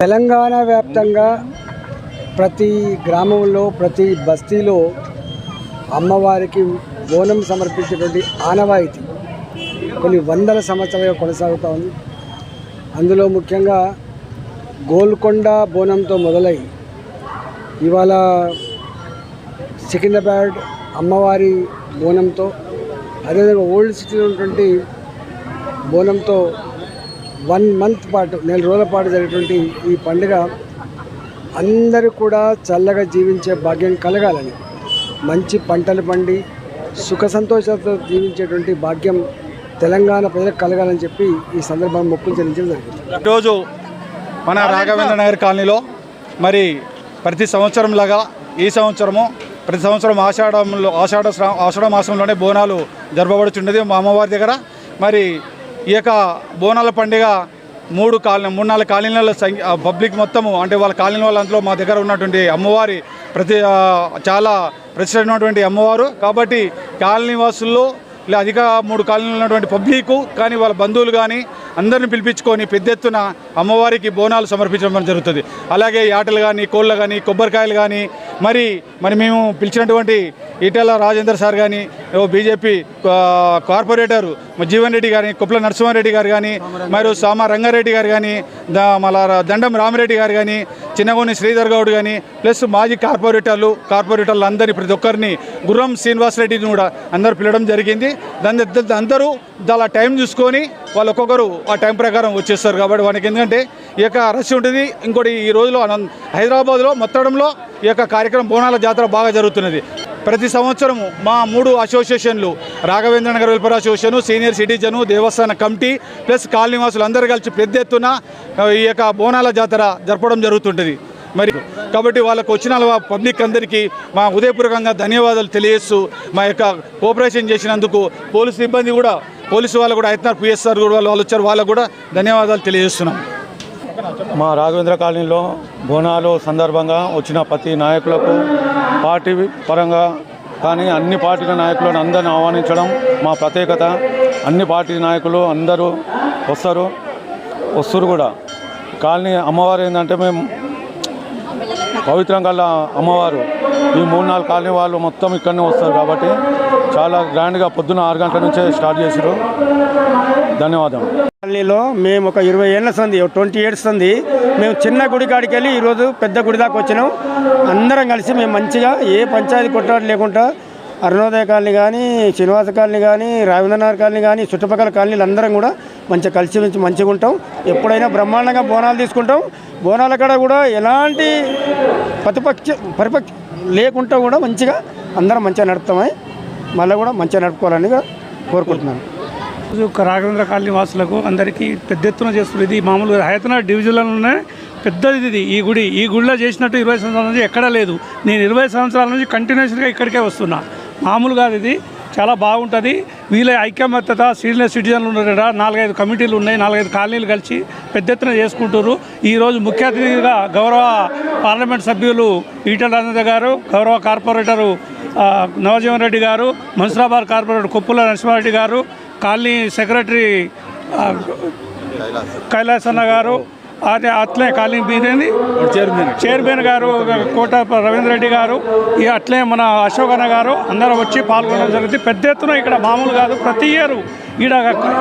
తెలంగాణ వ్యాప్తంగా ప్రతి గ్రామంలో ప్రతి బస్తీలో అమ్మవారికి బోనం సమర్పించేటువంటి ఆనవాయితీ కొన్ని వందల సంవత్సరాలుగా కొనసాగుతూ ఉంది. అందులో ముఖ్యంగా గోల్కొండ బోనంతో మొదలై ఇవాళ సికింద్రాబాద్ అమ్మవారి బోనంతో అదేవిధంగా ఓల్డ్ సిటీలో ఉన్నటువంటి బోనంతో వన్ మంత్ పాటు నెల రోజుల పాటు జరిగేటువంటి ఈ పండుగ అందరూ కూడా చల్లగా జీవించే భాగ్యం కలగాలని మంచి పంటలు పండి సుఖ సంతోషాలతో జీవించేటువంటి భాగ్యం తెలంగాణ ప్రజలకు కలగాలని చెప్పి ఈ సందర్భంగా మొక్కులు చెల్లించడం జరిగింది. ఈరోజు మన రాఘవేంద్ర నగర్ కాలనీలో మరి ప్రతి సంవత్సరం లాగా ఈ సంవత్సరము ప్రతి సంవత్సరం ఆషాఢంలో ఆషాఢ ఆషాఢ మాసంలోనే బోనాలు జరపబడుచున్నది మా అమ్మవారి దగ్గర. మరి ఈ యొక్క బోనాల పండుగ మూడు కాలనీ మూడు నాలుగు కాలనీల సంఖ్య పబ్లిక్ మొత్తము అంటే వాళ్ళ కాలనీ వాళ్ళందరూ మా దగ్గర ఉన్నటువంటి అమ్మవారి ప్రతి చాలా ప్రసిద్ధమైనటువంటి అమ్మవారు. కాబట్టి కాలనీ వాసుల్లో ఇలా అధిక మూడు కాలనీలు ఉన్నటువంటి పబ్లిక్ కానీ వాళ్ళ బంధువులు కానీ అందరిని పిలిపించుకొని పెద్ద ఎత్తున అమ్మవారికి బోనాలు సమర్పించడం జరుగుతుంది. అలాగే యాటలు కానీ కోళ్ళు కానీ కొబ్బరికాయలు కానీ మరి మరి మేము పిలిచినటువంటి ఈటెల రాజేందర్ సార్ కానీ ఓ బీజేపీ కార్పొరేటర్ జీవన్ రెడ్డి గారి కుప్ల నరసింహారెడ్డి గారు కానీ మరియు సామ రంగారెడ్డి గారు కానీ మళ్ళా దండం రామిరెడ్డి గారు కానీ చిన్నగోని శ్రీధర్ గౌడ్ కానీ ప్లస్ మాజీ కార్పొరేటర్లు కార్పొరేటర్లు అందరినీ ప్రతి ఒక్కరిని గుర్రం శ్రీనివాస్ రెడ్డిని కూడా అందరూ పిలవడం జరిగింది. దాని అందరూ చాలా టైం చూసుకొని వాళ్ళు ఒక్కొక్కరు ఆ టైం ప్రకారం వచ్చేస్తారు కాబట్టి వానికి ఎందుకంటే ఈ యొక్క రష్ ఉంటుంది. ఇంకోటి ఈ రోజులో హైదరాబాద్లో మొత్తంలో ఈ యొక్క కార్యక్రమం బోనాల జాతర బాగా జరుగుతున్నది. ప్రతి సంవత్సరము మా మూడు అసోసియేషన్లు Raghavendra Nagar welfare association senior citizen దేవస్థాన కమిటీ ప్లస్ కాలనీవాసులు అందరూ కలిసి పెద్ద ఎత్తున ఈ యొక్క బోనాల జాతర జరపడం జరుగుతుంటుంది. మరి కాబట్టి వాళ్ళకు వచ్చిన పబ్లిక్ అందరికీ మా ఉదయపూర్వకంగా ధన్యవాదాలు తెలియజేస్తూ మా యొక్క కోఆపరేషన్ చేసినందుకు పోలీసు సిబ్బంది కూడా పోలీసు వాళ్ళు కూడా అవుతున్నారు పిఎస్ఆర్ కూడా వాళ్ళు వచ్చారు. వాళ్ళకు కూడా ధన్యవాదాలు తెలియజేస్తున్నాం. మా రాఘవేంద్ర కాలనీలో బోనాలు సందర్భంగా వచ్చిన ప్రతి నాయకులకు పార్టీ పరంగా కానీ అన్ని పార్టీల నాయకులను అందరిని ఆహ్వానించడం మా ప్రత్యేకత. అన్ని పార్టీ నాయకులు అందరూ వస్తారు వస్తారు కూడా. కాలనీ అమ్మవారు ఏంటంటే మేము పవిత్రం గల అమ్మవారు. ఈ మూడు నాలుగు కాలనీ వాళ్ళు మొత్తం ఇక్కడనే వస్తారు కాబట్టి చాలా గ్రాండ్గా పొద్దున్న ఆరు గంటల నుంచే స్టార్ట్ చేసారు ధన్యవాదం. కాలనీలో మేము ఒక ఇరవై ఏళ్ళ సంది ట్వంటీ ఇయర్స్ సంది మేము చిన్న గుడి కాడికి వెళ్ళి ఈరోజు పెద్ద గుడి దాకా వచ్చినాం. అందరం కలిసి మేము మంచిగా ఏ పంచాయతీ కొట్టాడు లేకుండా అరుణోదయ కాలనీ కానీ శ్రీనివాస కాలనీ కానీ రావింద్రనగర్ కాలనీ కానీ చుట్టుపక్కల కాలనీలు అందరం కూడా మంచిగా కలిసి నుంచి మంచిగా ఉంటాం. ఎప్పుడైనా బ్రహ్మాండంగా బోనాలు తీసుకుంటాం. బోనాల కాడ కూడా ఎలాంటి ప్రతిపక్ష పరిపక్ష లేకుండా కూడా మంచిగా అందరం మంచిగా నడుపుతామని మళ్ళీ కూడా మంచిగా నడుపుకోవాలని కోరుకుంటున్నాను. రాఘవేంద్ర కాలనీ వాసులకు అందరికీ పెద్ద ఎత్తున చేస్తుంది ఇది. మామూలుగా హైదరాబాద్ డివిజన్లోనే పెద్దది ఇది. ఈ గుడి ఈ గుడిలో చేసినట్టు ఇరవై సంవత్సరాల నుంచి ఎక్కడా లేదు. నేను ఇరవై సంవత్సరాల నుంచి కంటిన్యూస్గా ఇక్కడికే వస్తున్నా. మామూలుగా ఇది. చాలా బాగుంటుంది. వీళ్ళ ఐక్యమత్యత సీనియర్ సిటిజన్లు ఉన్నారట. నాలుగైదు కమిటీలు ఉన్నాయి నాలుగైదు కాలనీలు కలిసి పెద్ద ఎత్తున చేసుకుంటారు ఈరోజు ముఖ్య అతిథిగా గౌరవ పార్లమెంట్ సభ్యులు ఈటల రాజేంద్ర గారు గౌరవ కార్పొరేటరు నవజీవన్ రెడ్డి గారు మన్సూరాబాద్ కార్పొరేటర్ కొప్పుల నరసింహారెడ్డి గారు కాలనీ సెక్రటరీ కైలాసన్న గారు అదే అట్లే కాలనీ బీదేంది? చైర్మన్ చైర్మన్ గారు కోట రవీంద్ర రెడ్డి గారు ఇక అట్లే మన అశోక్ అన్న గారు అందరూ వచ్చి పాల్గొనడం జరుగుతుంది పెద్ద ఎత్తున ఇక్కడ మామూలు కాదు ప్రతి ఇయర్ ఈడ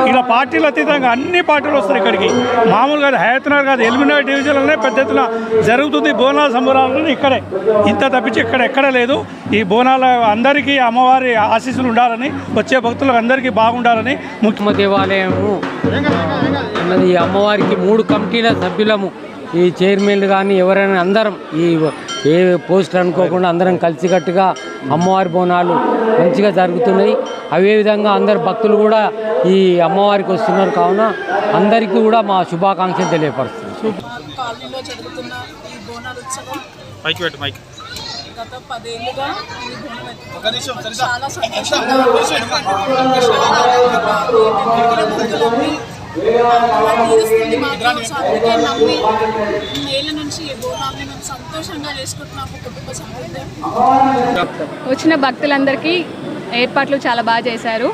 ఇలా పార్టీలు అతీతంగా అన్ని పార్టీలు వస్తారు ఇక్కడికి. మామూలు కాదు హయత్నగర్ కాదు ఎలిమినేట్ డివిజన్లోనే పెద్ద ఎత్తున జరుగుతుంది బోనాల సంబరాలు ఇక్కడే. ఇంత తప్పించి ఇక్కడ ఎక్కడ లేదు. ఈ బోనాల అందరికీ అమ్మవారి ఆశీస్సులు ఉండాలని వచ్చే భక్తులకు అందరికీ బాగుండాలని ముఖ్య అమ్మ దేవాలయము అన్నది ఈ అమ్మవారికి మూడు కమిటీల సభ్యులము. ఈ చైర్మన్లు కానీ ఎవరైనా అందరం ఈ ఏ పోస్ట్ అనుకోకుండా అందరం కలిసికట్టుగా అమ్మవారి బోనాలు మంచిగా జరుగుతున్నాయి. అవే విధంగా అందరు భక్తులు కూడా ఈ అమ్మవారికి వస్తున్నారు కావున అందరికీ కూడా మా శుభాకాంక్షలు తెలియపరుస్తుంది గత ఈ బోనం చాలా సంతోషంగా భక్తులన్నీ తీరుస్తుంది మాకు సో అందుకే నమ్మి ఏళ్ళ నుంచి ఈ బోనాన్ని మేము సంతోషంగా చేసుకుంటున్నాము కుటుంబ వచ్చిన భక్తులందరికీ ఏర్పాట్లు చాలా బాగా చేశారు.